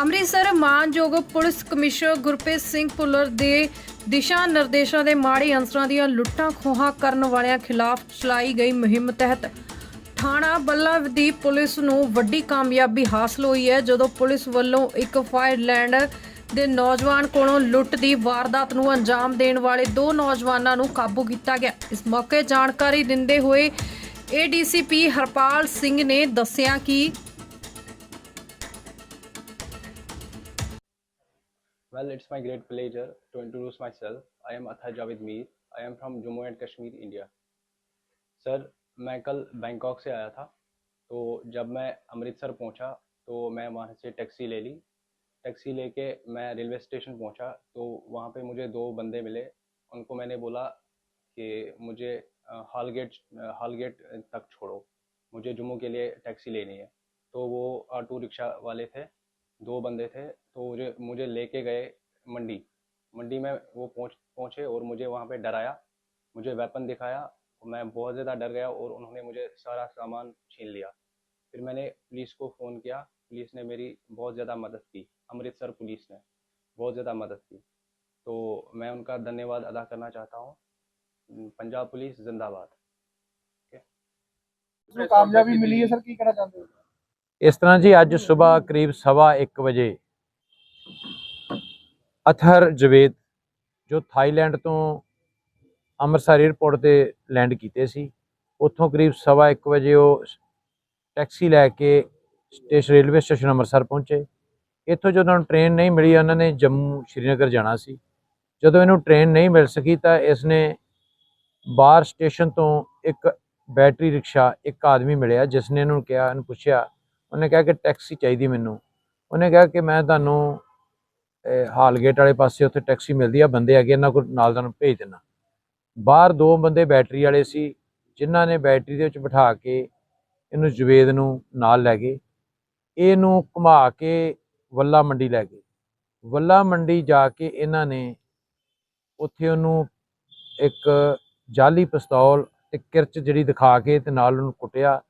ਅੰਮ੍ਰਿਤਸਰ ਮਾਨਯੋਗ police commissioner Gurpreet Singh Bhullar ਦੇ ਦਿਸ਼ਾ ਨਿਰਦੇਸ਼ਾਂ ਦੇ ਮਾੜੇ ਅੰਸਰਾਂ ਦੀਆਂ ਲੁੱਟਾਂ ਖੋਹਾਂ ਕਰਨ ਵਾਲਿਆਂ ਖਿਲਾਫ ਚਲਾਈ ਗਈ ਮੁਹਿੰਮ ਤਹਿਤ ਥਾਣਾ ਬੱਲਾ ਦੀ ਪੁਲਿਸ ਨੂੰ ਵੱਡੀ ਕਾਮਯਾਬੀ ਹਾਸਲ ਹੋਈ ਹੈ, ਜਦੋਂ ਪੁਲਿਸ ਵੱਲੋਂ ਇੱਕ ਫਾਇਰਲੈਂਡ ਦੇ ਨੌਜਵਾਨ ਕੋਲੋਂ ਲੁੱਟ ਦੀ ਵਾਰਦਾਤ ਨੂੰ ਅੰਜਾਮ ਦੇਣ ਵਾਲੇ ਦੋ ਨੌਜਵਾਨਾਂ ਨੂੰ ਕਾਬੂ ਕੀਤਾ ਗਿਆ। ਇਸ ਮੌਕੇ ਜਾਣਕਾਰੀ ਦਿੰਦੇ ਹੋਏ ਏਡੀਸੀਪੀ ਹਰਪਾਲ ਸਿੰਘ ਨੇ ਦੱਸਿਆ ਕਿ Well, it's my great pleasure to introduce myself. I am Athar Javed Mir. I am from Jammu and Kashmir, India. Sir मैं कल बैंकॉक से आया था तो जब मैं अमृतसर पहुँचा तो मैं वहाँ से टैक्सी ले ली टैक्सी लेके मैं रेलवे स्टेशन पहुँचा तो वहाँ पे मुझे दो बंदे मिले उनको मैंने बोला कि मुझे अ, हालगेट हॉल गेट तक छोड़ो मुझे जम्मू के लिए टैक्सी लेनी है तो वो ऑटो रिक्शा वाले थे दो बंदे थे तो मुझे मुझे लेके गए मंडी मंडी में वो पहुंच पहुंचे और मुझे वहाँ पे डराया मुझे वेपन दिखाया मैं बहुत ज़्यादा डर गया और उन्होंने मुझे सारा सामान छीन लिया फिर मैंने पुलिस को फ़ोन किया पुलिस ने मेरी बहुत ज़्यादा मदद की अमृतसर पुलिस ने बहुत ज़्यादा मदद की तो मैं उनका धन्यवाद अदा करना चाहता हूँ पंजाब पुलिस जिंदाबाद ਨੂੰ ਕਾਮਯਾਬੀ ਮਿਲੀ ਹੈ ਸਰ ਕੀ ਕਹਿਣਾ ਚਾਹੁੰਦੇ ਹੋ ਇਸ ਤਰ੍ਹਾਂ ਜੀ ਅੱਜ ਸਵੇਰ ਕਰੀਬ ਸਵਾ 1 ਵਜੇ ਅਥਰ ਜਵੇਦ, ਜੋ ਥਾਈਲੈਂਡ ਤੋਂ ਅੰਮ੍ਰਿਤਸਰ 에ਅਰਪੋਰਟ ਤੇ ਲੈਂਡ ਕੀਤੇ ਸੀ। ਉੱਥੋਂ ਕਰੀਬ ਸਵਾ 1 ਵਜੇ ਉਹ ਟੈਕਸੀ ਲੈ ਕੇ ਸਟੇਸ਼ਨ ਰੇਲਵੇ ਸਟੇਸ਼ਨ ਅੰਮ੍ਰਿਤਸਰ ਪਹੁੰਚੇ। ਇੱਥੋਂ ਜਦੋਂ ਉਹਨਾਂ ਨੂੰ ਟ੍ਰੇਨ ਨਹੀਂ ਮਿਲੀ, ਉਹਨਾਂ ਨੇ ਜੰਮੂ ਸ਼੍ਰੀਨਗਰ ਜਾਣਾ ਸੀ। ਜਦੋਂ ਇਹਨੂੰ ਟ੍ਰੇਨ ਨਹੀਂ ਮਿਲ ਸਕੀ ਤਾਂ ਇਸ ਨੇ ਬਾਹਰ ਸਟੇਸ਼ਨ ਤੋਂ ਇੱਕ ਬੈਟਰੀ ਰਿਕਸ਼ਾ, ਇੱਕ ਆਦਮੀ ਮਿਲਿਆ ਜਿਸ ਨੇ ਇਹਨੂੰ ਕਿਹਾ, ਇਹਨੂੰ ਪੁੱਛਿਆ। ਉਹਨੇ ਕਿਹਾ ਕਿ ਟੈਕਸੀ ਚਾਹੀਦੀ ਮੈਨੂੰ। ਉਹਨੇ ਕਿਹਾ ਕਿ ਮੈਂ ਤੁਹਾਨੂੰ ਹਾਲਗੇਟ ਵਾਲੇ ਪਾਸੇ ਉੱਥੇ ਟੈਕਸੀ ਮਿਲਦੀ ਆ, ਬੰਦੇ ਹੈਗੇ ਇਹਨਾਂ ਕੋਲ, ਨਾਲ ਤੁਹਾਨੂੰ ਭੇਜ ਦੇਣਾ ਬਾਹਰ ਦੋ ਬੰਦੇ ਬੈਟਰੀ ਵਾਲੇ ਸੀ, ਜਿਨ੍ਹਾਂ ਨੇ ਬੈਟਰੀ ਦੇ ਵਿੱਚ ਬਿਠਾ ਕੇ ਇਹਨੂੰ ਜਵੇਦ ਨੂੰ ਨਾਲ ਲੈ ਗਏ। ਇਹਨੂੰ ਘੁਮਾ ਕੇ ਵੱਲਾ ਮੰਡੀ ਲੈ ਗਏ। ਵੱਲਾ ਮੰਡੀ ਜਾ ਕੇ ਇਹਨਾਂ ਨੇ ਉੱਥੇ ਉਹਨੂੰ ਇੱਕ ਜਾਲੀ ਪਿਸਤੌਲ ਤੇ ਕਿਰਚ ਜਿਹੜੀ ਦਿਖਾ ਕੇ ਤੇ ਨਾਲ ਉਹਨੂੰ ਕੁੱਟਿਆ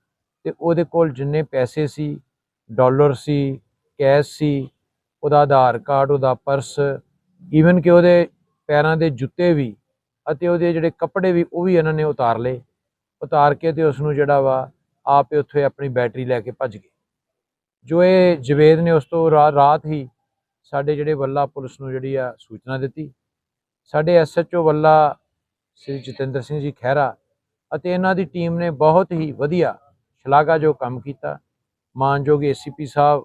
ਤੇ ਉਹਦੇ ਕੋਲ ਜਿੰਨੇ ਪੈਸੇ ਸੀ, ਡਾਲਰ ਸੀ, ਕੈਸ਼ ਸੀ ਉਹਦਾ ਆਧਾਰ ਕਾਰਡ, ਉਹਦਾ ਪਰਸ ਈਵਨ ਕਿ ਉਹਦੇ ਪੈਰਾਂ ਦੇ ਜੁੱਤੇ ਵੀ ਅਤੇ ਉਹਦੇ ਜਿਹੜੇ ਕੱਪੜੇ ਵੀ, ਉਹ ਵੀ ਇਹਨਾਂ ਨੇ ਉਤਾਰ ਲਏ। ਉਤਾਰ ਕੇ ਤੇ ਉਸ ਨੂੰ ਜਿਹੜਾ ਵਾ, ਆਪੇ ਉੱਥੇ ਆਪਣੀ ਬੈਟਰੀ ਲੈ ਕੇ ਭੱਜ ਗਏ। ਜੋ ਇਹ ਜਵੇਦ ਨੇ ਉਸ ਤੋਂ ਰਾਤ ਹੀ ਸਾਡੇ ਜਿਹੜੇ ਵੱਲਾ ਪੁਲਿਸ ਨੂੰ ਜਿਹੜੀ ਆ ਸੂਚਨਾ ਦਿੱਤੀ। ਸਾਡੇ ਐਸਐਚਓ ਵੱਲਾ ਸ੍ਰੀ ਜਤਿੰਦਰ ਸਿੰਘ ਜੀ ਖਹਿਰਾ ਅਤੇ ਇਹਨਾਂ ਦੀ ਟੀਮ ਨੇ ਬਹੁਤ ਹੀ ਵਧੀਆ ਸ਼ਲਾਘਾਯੋਗ ਕੰਮ ਕੀਤਾ। ਮਾਨਯੋਗ ਏਸੀਪੀ ਸਾਹਿਬ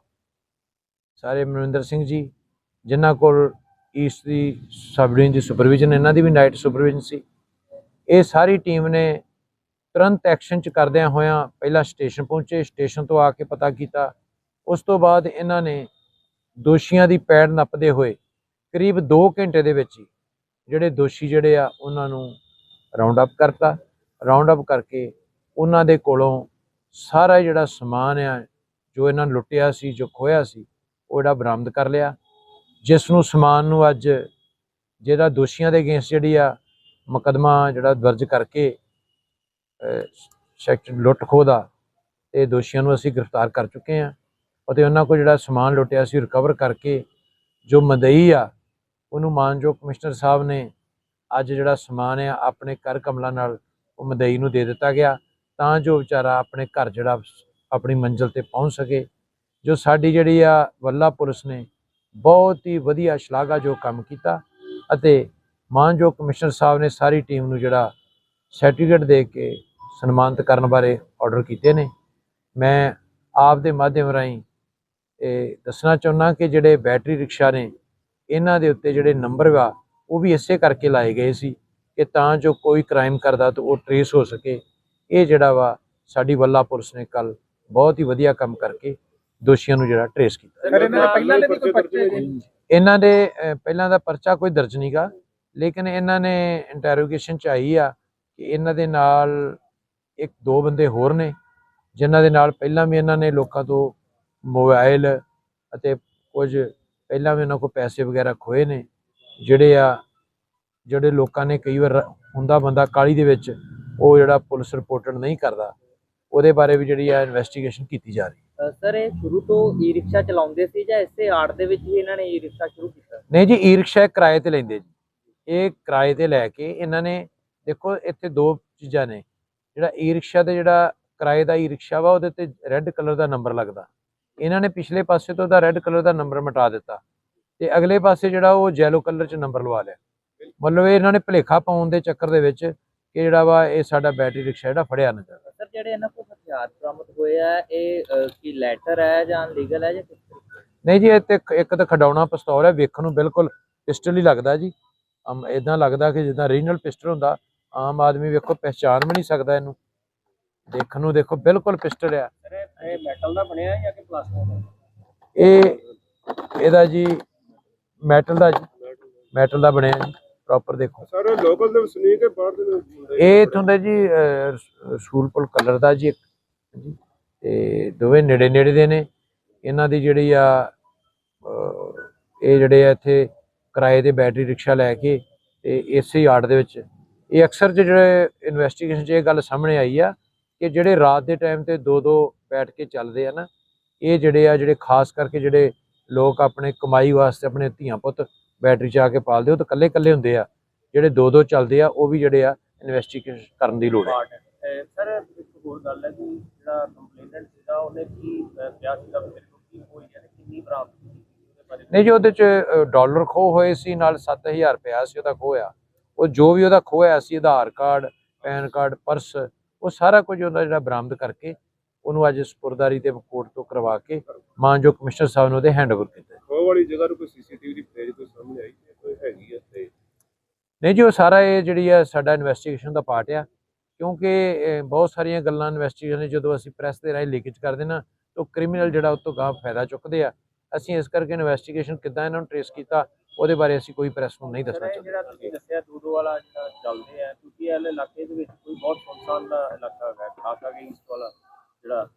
ਸਾਰੇ ਮਨਿੰਦਰ ਸਿੰਘ ਜੀ, ਜਿਨ੍ਹਾਂ ਕੋਲ ਈਸਟ ਦੀ ਸਬ ਡਿਵੀਜ਼ਨ ਦੀ ਸੁਪਰਵਿਜ਼ਨ ਇਹਨਾਂ ਦੀ ਵੀ ਨਾਈਟ ਸੁਪਰਵਿਜ਼ਨ ਸੀ। ਇਹ ਸਾਰੀ ਟੀਮ ਨੇ ਤੁਰੰਤ ਐਕਸ਼ਨ ਚ ਕਰਦਿਆਂ ਹੋਇਆਂ ਪਹਿਲਾਂ ਸਟੇਸ਼ਨ ਪਹੁੰਚੇ ਸਟੇਸ਼ਨ ਤੋਂ ਆ ਕੇ ਪਤਾ ਕੀਤਾ। ਉਸ ਤੋਂ ਬਾਅਦ ਇਹਨਾਂ ਨੇ ਦੋਸ਼ੀਆਂ ਦੀ ਪੈੜ ਨੱਪਦੇ ਹੋਏ ਕਰੀਬ 2 ਘੰਟੇ ਦੇ ਵਿੱਚ ਹੀ ਜਿਹੜੇ ਦੋਸ਼ੀ ਜਿਹੜੇ ਆ, ਉਹਨਾਂ ਨੂੰ ਰਾਉਂਡ ਅਪ ਕਰਤਾ। ਰਾਉਂਡ ਅਪ ਕਰਕੇ ਉਹਨਾਂ ਦੇ ਕੋਲੋਂ ਸਾਰਾ ਜਿਹੜਾ ਸਮਾਨ ਆ, ਜੋ ਇਹਨਾਂ ਲੁੱਟਿਆ ਸੀ, ਜੋ ਖੋਇਆ ਸੀ ਉਹ ਜਿਹੜਾ ਬਰਾਮਦ ਕਰ ਲਿਆ। ਜਿਸ ਨੂੰ ਸਮਾਨ ਨੂੰ ਅੱਜ ਜਿਹੜਾ ਦੋਸ਼ੀਆਂ ਦੇ ਅਗੇਂਸਟ ਜਿਹੜੀ ਆ ਮੁਕੱਦਮਾ ਜਿਹੜਾ ਦਰਜ ਕਰਕੇ ਸੈਕਟਰ ਲੁੱਟ ਖੋਹ ਦਾ ਤੇ ਦੋਸ਼ੀਆਂ ਨੂੰ ਅਸੀਂ ਗ੍ਰਿਫਤਾਰ ਕਰ ਚੁੱਕੇ ਹਾਂ ਅਤੇ ਉਹਨਾਂ ਕੋਲ ਜਿਹੜਾ ਸਮਾਨ ਲੁੱਟਿਆ ਸੀ ਰਿਕਵਰ ਕਰਕੇ ਜੋ ਮਦਈ ਆ, ਉਹਨੂੰ ਮਾਨਯੋਗ ਕਮਿਸ਼ਨਰ ਸਾਹਿਬ ਨੇ ਅੱਜ ਜਿਹੜਾ ਸਮਾਨ ਆ ਆਪਣੇ ਕਰ ਕਮਲਾ ਨਾਲ ਉਹ ਮਦਈ ਨੂੰ ਦੇ ਦਿੱਤਾ ਗਿਆ ਤਾਂ ਜੋ ਵਿਚਾਰਾ ਆਪਣੇ ਘਰ ਜਿਹੜਾ ਆਪਣੀ ਮੰਜ਼ਿਲ ਤੇ ਪਹੁੰਚ ਸਕੇ। ਜੋ ਸਾਡੀ ਜਿਹੜੀ ਆ ਵੱਲਾ ਪੁਲਿਸ ਨੇ ਬਹੁਤ ਹੀ ਵਧੀਆ ਸ਼ਲਾਘਾਯੋਗ ਕੰਮ ਕੀਤਾ ਅਤੇ ਮਾਨਯੋਗ ਕਮਿਸ਼ਨਰ ਸਾਹਿਬ ਨੇ ਸਾਰੀ ਟੀਮ ਨੂੰ ਜਿਹੜਾ ਸਰਟੀਫਿਕੇਟ ਦੇ ਕੇ ਸਨਮਾਨਿਤ ਕਰਨ ਬਾਰੇ ਆਰਡਰ ਕੀਤੇ ਨੇ। ਮੈਂ ਆਪ ਦੇ ਮਾਧਿਅਮ ਰਾਹੀਂ ਇਹ ਦੱਸਣਾ ਚਾਹੁੰਦਾ ਕਿ ਜਿਹੜੇ ਬੈਟਰੀ ਰਿਕਸ਼ਾ ਨੇ, ਇਹਨਾਂ ਦੇ ਉੱਤੇ ਜਿਹੜੇ ਨੰਬਰ ਵਾ, ਉਹ ਵੀ ਇਸੇ ਕਰਕੇ ਲਾਏ ਗਏ ਸੀ ਕਿ ਤਾਂ ਜੋ ਕੋਈ ਕ੍ਰਾਈਮ ਕਰਦਾ ਤਾਂ ਉਹ ਟਰੇਸ ਹੋ ਸਕੇ। ਇਹ ਜਿਹੜਾ ਵਾ ਸਾਡੀ ਵੱਲਾ ਪੁਲਿਸ ਨੇ ਕੱਲ ਬਹੁਤ ਹੀ ਵਧੀਆ ਕੰਮ ਕਰਕੇ ਦੋਸ਼ੀਆਂ ਨੂੰ ਜਿਹੜਾ ਟਰੇਸ ਕੀਤਾ। ਸਰ ਇਹਨਾਂ ਦੇ ਪਹਿਲਾਂ ਦੇ ਵੀ ਕੋਈ ਪਰਚੇ ਇਹਨਾਂ ਦੇ ਪਹਿਲਾਂ ਦਾ ਪਰਚਾ ਕੋਈ ਦਰਜ ਨਹੀਂਗਾ ਲੇਕਿਨ ਇਹਨਾਂ ਨੇ ਇੰਟਰੋਗੇਸ਼ਨ ਚ ਆਈ ਆ ਕਿ ਇਹਨਾਂ ਦੇ ਨਾਲ ਇੱਕ ਦੋ ਬੰਦੇ ਹੋਰ ਨੇ ਜਿਨ੍ਹਾਂ ਦੇ ਨਾਲ ਪਹਿਲਾਂ ਵੀ ਇਹਨਾਂ ਨੇ ਲੋਕਾਂ ਤੋਂ ਮੋਬਾਈਲ ਅਤੇ ਕੁਝ ਪਹਿਲਾਂ ਵੀ ਇਹਨਾਂ ਕੋਲ ਪੈਸੇ ਵਗੈਰਾ ਖੋਏ ਨੇ ਜਿਹੜੇ ਆ ਜਿਹੜੇ ਲੋਕਾਂ ਨੇ ਕਈ ਵਾਰ ਹੁੰਦਾ ਬੰਦਾ ਕਾਲੀ ਦੇ ਵਿੱਚ ਉਹ ਜਿਹੜਾ ਪੁਲਿਸ ਰਿਪੋਰਟਡ ਨਹੀਂ ਕਰਦਾ ਉਹਦੇ ਬਾਰੇ ਵੀ ਜਿਹੜੀ ਆ ਇਨਵੈਸਟੀਗੇਸ਼ਨ ਕੀਤੀ ਜਾ ਰਹੀ ਹੈ। ਸਰ ਇਹ ਸ਼ੁਰੂ ਤੋਂ ਈ ਰਿਕਸ਼ਾ ਚਲਾਉਂਦੇ ਸੀ ਜਾਂ ਇਸੇ ਆੜ ਦੇ ਵਿੱਚ ਹੀ ਇਹਨਾਂ ਨੇ ਈ ਰਿਕਸ਼ਾ ਸ਼ੁਰੂ ਕੀਤਾ? ਨਹੀਂ ਜੀ ਈ ਰਿਕਸ਼ਾ ਕਿਰਾਏ ਤੇ ਲੈਂਦੇ ਜੀ। ਇਹ ਕਿਰਾਏ ਤੇ ਲੈ ਕੇ ਇਹਨਾਂ ਨੇ ਦੇਖੋ ਇੱਥੇ ਦੋ ਚੀਜ਼ਾਂ ਨੇ। ਜਿਹੜਾ ਈ ਰਿਕਸ਼ਾ ਤੇ ਜਿਹੜਾ ਕਿਰਾਏ ਦਾ ਈ ਰਿਕਸ਼ਾ ਵਾ ਉਹਦੇ ਤੇ ਰੈੱਡ ਕਲਰ ਦਾ ਨੰਬਰ ਲੱਗਦਾ। ਇਹਨਾਂ ਨੇ ਪਿਛਲੇ ਪਾਸੇ ਤੋਂ ਉਹਦਾ ਰੈੱਡ ਕਲਰ ਦਾ ਨੰਬਰ ਮਿਟਾ ਦਿੱਤਾ। ਤੇ ਅਗਲੇ ਪਾਸੇ ਜਿਹੜਾ ਉਹ ਯੈਲੋ ਕਲਰ 'ਚ ਨੰਬਰ ਲਵਾ ਲਿਆ। ਮਤਲਬ ਇਹ ਇਹਨਾਂ ਨੇ ਭੁਲੇਖਾ ਪਾਉਣ ਦੇ ਚੱਕਰ ਦੇ ਵਿੱਚ ਕਿ ਜਿਹੜਾ ਵਾ ਇਹ ਸਾਡਾ ਬੈਟਰੀ ਰਿਕਸ਼ਾ ਜਿਹੜਾ ਫੜਿਆ ਨਾ ਜਾਵੇ। ਸਰ ਜਿਹੜੇ ਇਹਨਾਂ ਕੋਲ ਹਥਿਆਰ ਬਰਾਮਦ ਹੋਏ ਆ? ਇਹ ਕੀ ਲੈਟਰ ਹੈ ਜਾਂ ਲੀਗਲ ਹੈ ਜਾਂ ਕਿਸ ਤਰੀਕੇ ਨਹੀਂ ਜੀ ਇਹ ਤੇ ਇੱਕ- ਇੱਕ ਤਾਂ ਖਡਾਉਣਾ ਪਿਸਤੌਲ ਹੈ ਵੇਖਣ ਨੂੰ ਬਿਲਕੁਲ ਪਿਸਟਲ ਹੀ ਲੱਗਦਾ ਜੀ। ਅਮ ਇਦਾਂ ਲੱਗਦਾ ਕਿ ਜਿੱਦਾਂ ਰੀਜਨਲ ਪਿਸਟਲ ਹੁੰਦਾ ਆਮ ਆਦਮੀ ਵੇਖੋ ਪਹਿਚਾਨ ਵੀ ਨਹੀਂ ਸਕਦਾ ਇਹਨੂੰ। ਦੇਖਣ ਨੂੰ ਦੇਖੋ ਬਿਲਕੁਲ ਪਿਸਟਲ ਆ। ਇਹ ਮੈਟਲ ਦਾ ਬਣਿਆ ਜਾਂ ਕਿ ਪਲਾਸਟਿਕ ਦਾ? ਇਹ ਇਹਦਾ ਜੀ ਮੈਟਲ ਦਾ ਜੀ। ਮੈਟਲ ਦਾ ਬਣਿਆ ਜੀ ਪ੍ਰੋਪਰ ਦੇਖੋ। ਸਰ ਲੋਕਲ ਦੇ ਵਸਨੀਕ ਹੈ ਬਾਹਰ ਦੇ ਨੇ? ਇਹ ਇੱਥੋਂ ਦਾ ਜੀ ਅਹ, ਕਲਰ ਦਾ ਜੀ ਇੱਕ ਜੀ ਤੇ ਦੋਵੇਂ ਨੇੜੇ ਨੇੜੇ ਦੇ ਨੇ। ਇਹਨਾਂ ਦੀ ਜਿਹੜੀ ਆ ਇਹ ਜਿਹੜੇ ਆ ਇੱਥੇ ਕਿਰਾਏ ਤੇ ਬੈਟਰੀ ਰਿਕਸ਼ਾ ਲੈ ਕੇ ਤੇ ਇਸੇ ਆੜ ਦੇ ਵਿੱਚ। ਇਹ ਅਕਸਰ 'ਚ ਜਿਹੜੇ ਇਨਵੈਸਟੀਗੇਸ਼ਨ 'ਚ ਇਹ ਗੱਲ ਸਾਹਮਣੇ ਆਈ ਆ ਕਿ ਜਿਹੜੇ ਰਾਤ ਦੇ ਟਾਈਮ ਤੇ ਦੋ ਦੋ ਬੈਠ ਕੇ ਚੱਲਦੇ ਆ ਨਾ, ਇਹ ਜਿਹੜੇ ਆ, ਜਿਹੜੇ ਖਾਸ ਕਰਕੇ ਜਿਹੜੇ ਲੋਕ ਆਪਣੇ ਕਮਾਈ ਵਾਸਤੇ ਆਪਣੇ ਧੀਆਂ ਪੁੱਤ ਬੈਟਰੀ 'ਚ ਆ ਕੇ ਪਾਲਦੇ, ਉਹ ਤਾਂ ਇਕੱਲੇ ਇਕੱਲੇ ਹੁੰਦੇ ਆ। ਜਿਹੜੇ ਦੋ ਦੋ ਚੱਲਦੇ ਆ, ਉਹ ਵੀ ਜਿਹੜੇ ਆ ਇਨਵੈਸਟੀਗੇਸ਼ਨ ਕਰਨ ਦੀ ਲੋੜ ਹੈ। ਸਰ ਹੋਰ ਗੱਲ ਹੈ ਕਿ ਜਿਹੜਾ ਕੰਪਲੇਨੈਂਟ ਸੀਗਾ ਉਹਨੇ ਕੀ ਕਿਹਾ ਸੀਗਾ ਵੀ ਮੇਰੇ ਕੋਲ ਕੀ ਹੋਈ ਹੈ ਤੇ ਕਿੰਨੀ ਬਰਾਮਦ ਕੀਤੀ ਉਹਦੇ ਬਾਰੇ? ਨਹੀਂ ਜੀ ਉਹਦੇ ਚ ਅ, ਡਾਲਰ ਖੋ ਹੋਏ ਸੀ ਨਾਲ 7000 ਰੁਪਇਆ ਸੀ ਉਹਦਾ ਖੋਇਆ ਉਹ ਜੋ ਵੀ ਉਹਦਾ ਖੋਇਆ ਸੀ Aadhaar card PAN card purse ਉਹ ਸਾਰਾ ਕੁਝ ਉਹਦਾ ਜਿਹੜਾ ਬਰਾਮਦ ਕਰਕੇ ਉਹਨੂੰ ਅੱਜ ਸਪੁਰਦਾਰੀ ਤੇ ਕੋਰਟ ਤੋਂ ਕਰਵਾ ਕੇ ਮਾਨਯੋਗ ਕਮਿਸ਼ਨਰ ਸਾਹਿਬ ਨੂੰ ਉਹਦੇ ਹੈਂਡਓਵਰ ਕੀਤਾ। ਉਹ ਵਾਲੀ ਜਗ੍ਹਾ ਨੂੰ ਕੋਈ ਸੀਸੀਟੀਵੀ ਦੀ ਫੁਟੇਜ ਕੋਈ ਸਾਹਮਣੇ ਆਈ ਹੈ? ਕੋਈ ਹੈਗੀ ਹੈ ਤੇ ਨਹੀਂ ਜੀ ਉਹ ਸਾਰਾ ਇਹ ਜਿਹੜੀ ਆ ਸਾਡਾ ਇਨਵੈਸਟੀਗੇਸ਼ਨ ਦਾ ਪਾਰਟ ਆ। ਕਿਉਂਕਿ ਬਹੁਤ ਸਾਰੀਆਂ ਗੱਲਾਂ ਇਨਵੈਸਟੀਗੇਸ਼ਨ ਜਦੋਂ ਅਸੀਂ ਪ੍ਰੈਸ ਦੇ ਰਾਹੀਂ ਲੀਕੇਜ ਕਰਦੇ ਨਾ ਤਾਂ ਕ੍ਰਿਮੀਨਲ ਜਿਹੜਾ ਉਹ ਤੋਂ ਗਾਹ ਫਾਇਦਾ ਚੁੱਕਦੇ ਆ। ਅਸੀਂ ਇਸ ਕਰਕੇ ਇਨਵੈਸਟੀਗੇਸ਼ਨ ਕਿੱਦਾਂ ਇਹਨਾਂ ਨੂੰ ਟ੍ਰੇਸ ਕੀਤਾ ਉਹਦੇ ਬਾਰੇ ਅਸੀਂ ਕੋਈ ਪ੍ਰੈਸ ਨੂੰ ਨਹੀਂ ਦੱਸਣਾ ਚਾਹੁੰਦੇ। ਜਿਹੜਾ ਤੁਸੀਂ ਦੱਸਿਆ ਦੂਦੋ ਵਾਲਾ ਜਿਹੜਾ ਚੱਲਦੇ ਆ ਕਿਉਂਕਿ ਇਹ ਇਲਾਕੇ ਦੇ ਵਿੱਚ ਕੋਈ ਬਹੁਤ ਸੁਨਸਾਨ ਦਾ ਇਲਾਕਾ ਹੈਗਾ ਖਾਸ ਕਰਕੇ ਈਸਟ ਵਾਲਾ ਜਿਹੜਾ।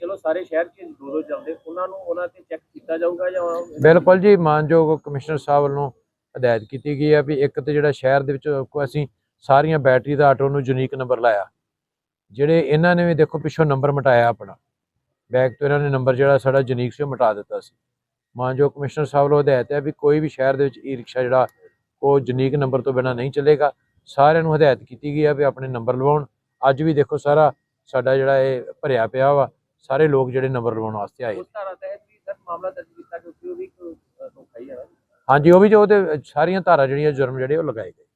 ਚਲੋ ਸਾਰੇ ਸ਼ਹਿਰ 'ਚ ਦੋ ਦੋ ਚੱਲਦੇ ਉਹਨਾਂ ਨੂੰ ਉਹਨਾਂ ਤੇ ਚੈੱਕ ਕੀਤਾ ਜਾਊਗਾ ਜਾਂ ਬਿਲਕੁਲ ਜੀ ਮਾਨਯੋਗ ਕਮਿਸ਼ਨਰ ਸਾਹਿਬ ਵੱਲੋਂ ਹਦਾਇਤ ਕੀਤੀ ਗਈ ਹੈ ਵੀ ਇੱਕ ਤੇ ਜਿਹੜਾ ਸ਼ਹਿਰ ਦੇ ਵਿੱਚ ਅਸੀਂ ਸਾਰੀਆਂ ਬੈਟਰੀ ਦਾ ਆਟੋ ਨੂੰ ਯੂਨੀਕ ਨੰਬਰ ਲਾਇਆ। ਜਿਹੜੇ ਇਹਨਾਂ ਨੇ ਵੀ ਦੇਖੋ ਪਿੱਛੋਂ ਨੰਬਰ ਮਟਾਇਆ ਆਪਣਾ। ਬੈਕ ਤੋਂ ਇਹਨਾਂ ਨੇ ਨੰਬਰ ਜਿਹੜਾ ਸਾਡਾ ਯੂਨੀਕ ਸੀ ਉਹ ਮਿਟਾ ਦਿੱਤਾ ਸੀ। ਮਾਨਯੋਗ ਕਮਿਸ਼ਨਰ ਸਾਹਿਬ ਵੱਲੋਂ ਹਦਾਇਤ ਹੈ ਵੀ ਕੋਈ ਵੀ ਸ਼ਹਿਰ ਦੇ ਵਿੱਚ ਈ ਰਿਕਸ਼ਾ ਜਿਹੜਾ ਉਹ ਯੂਨੀਕ ਨੰਬਰ ਤੋਂ ਬਿਨਾ ਨਹੀਂ ਚੱਲੇਗਾ। ਸਾਰਿਆਂ ਨੂੰ ਹਦਾਇਤ ਕੀਤੀ ਗਈ ਹੈ ਵੀ ਆਪਣੇ ਨੰਬਰ ਲਵਾਉਣ। ਅੱਜ ਵੀ ਦੇਖੋ ਸਾਰਾ ਸਾਡਾ ਜਿਹੜਾ ਇਹ ਭਰਿਆ ਪਿਆ ਵਾ ਸਾਰੇ ਲੋਕ ਜਿਹੜੇ ਨੰਬਰ ਲਵਾਉਣ ਵਾਸਤੇ ਆਏ ਨਾ ਹਾਂਜੀ ਉਹ ਵੀ ਜੋ ਉਹਦੇ ਸਾਰੀਆਂ ਧਾਰਾ ਜਿਹੜੀਆਂ ਜੁਰਮ ਜਿਹੜੇ ਉਹ ਲਗਾਏ ਗਏ। ਨੇ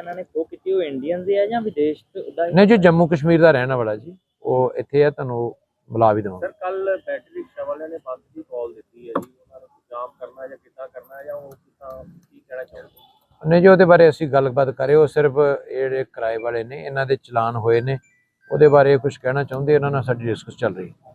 ਇਹਨਾਂ ਨੇ ਖੋ ਕੀਤੀ ਉਹ ਇੰਡੀਅਨ ਦੇ ਆ ਜਾਂ ਵਿਦੇਸ਼ ਤੋਂ ਦਾ? ਨਹੀਂ ਜੋ ਜੰਮੂ ਕਸ਼ਮੀਰ ਦਾ ਰਹਿਣ ਵਾਲਾ ਜੀ। ਉਹ ਇੱਥੇ ਆ ਤੁਹਾਨੂੰ ਬੁਲਾ ਵੀ ਦੇਵਾਂਗੇ। ਸਰ ਕੱਲ ਬੈਟਰੀ ਰਿਕਸ਼ਾ ਵਾਲਿਆਂ ਨੇ ਬੰਦ ਦੀ ਕਾਲ ਦਿੱਤੀ ਹੈ ਜੀ। ਉਹਨਾਂ ਨੂੰ ਜਾਮ ਕਰਨਾ ਜਾਂ ਕਿੱਦਾਂ ਕਰਨਾ ਜਾਂ ਉਹ ਕਿੱਦਾਂ ਕੀ ਕਹਿਣਾ ਚਾਹੁੰਦੇ ਨਹੀਂ ਜੀ ਉਹਦੇ ਬਾਰੇ ਅਸੀਂ ਗੱਲਬਾਤ ਕਰੇ ਉਹ ਸਿਰਫ ਇਹ ਜਿਹੜੇ ਕਿਰਾਏ ਵਾਲੇ ਨੇ ਇਹਨਾਂ ਦੇ ਚਲਾਨ ਹੋਏ ਨੇ ਉਹਦੇ ਬਾਰੇ ਕੁਝ ਕਹਿਣਾ ਚਾਹੁੰਦੇ ਇਹਨਾਂ ਨਾਲ ਸਾਡੀ ਡਿਸਕਸ ਚੱਲ ਰਹੀ ਹੈ।